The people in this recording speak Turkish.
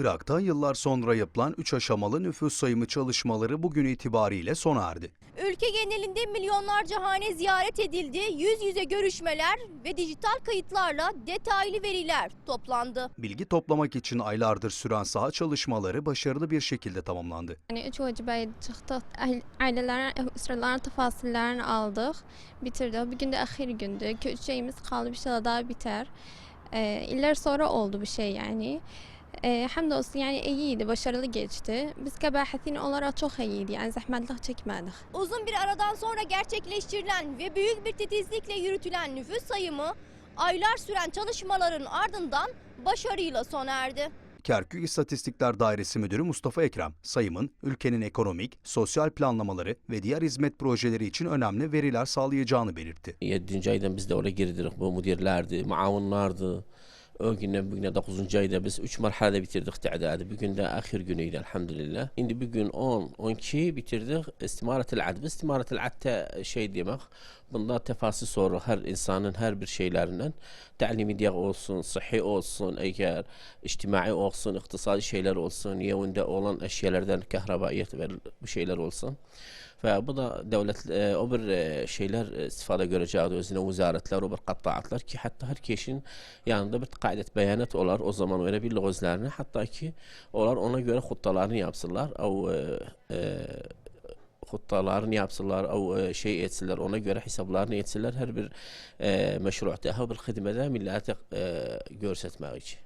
Irak'ta yıllar sonra yapılan 3 aşamalı nüfus sayımı çalışmaları bugün itibariyle sona erdi. Ülke genelinde milyonlarca hane ziyaret edildi, yüz yüze görüşmeler ve dijital kayıtlarla detaylı veriler toplandı. Bilgi toplamak için aylardır süren saha çalışmaları başarılı bir şekilde tamamlandı. Yani üç vecibeye çıktık. Aile- Ailelerin, üsrelerin tefasillerini aldık. Bitirdik. Bir günde ahir gündü. Üç şeyimiz kaldı. Bir şey daha biter. Ee, iller sonra oldu bir şey yani. Ee, hamdolsun yani iyiydi, başarılı geçti. Biz kebahathin olarak çok iyiydi. Yani zahmetlik çekmedik. Uzun bir aradan sonra gerçekleştirilen ve büyük bir titizlikle yürütülen nüfus sayımı aylar süren çalışmaların ardından başarıyla sona erdi. Kerkük İstatistikler Dairesi Müdürü Mustafa Ekrem, sayımın ülkenin ekonomik, sosyal planlamaları ve diğer hizmet projeleri için önemli veriler sağlayacağını belirtti. 7. aydan biz de oraya girdik. Bu müdirlerdi, muavunlardı. O günden bugüne 9. ayda biz 3 marhalede bitirdik tedadı. Bugün de ahir günüydü elhamdülillah. Şimdi bugün 10, 12 bitirdik. İstimaretil ad. İstimaretil ad te şey demek. Bunda tefasıl soru her insanın her bir şeylerinden talimi diye olsun, sıhhi olsun, eğer içtimai olsun, iktisadi şeyler olsun, yevinde olan eşyalardan kahrabaiyet ve bu şeyler olsun. Ve bu da devlet e, o e, şeyler e, istifade göreceği özüne vizaretler o bir kattaatlar ki hatta herkesin yanında bir qaydət bəyənət olar o zaman verə bilirlər özlərini. Hətta ki, onlar ona görə xutdalarını yapsınlar. O e, e, xutdalarını yapsınlar, o e, şey etsinlər, ona görə hesablarını etsinlər hər bir e, məşruətə, hər bir xidmətə millətə e, göstərmək üçün.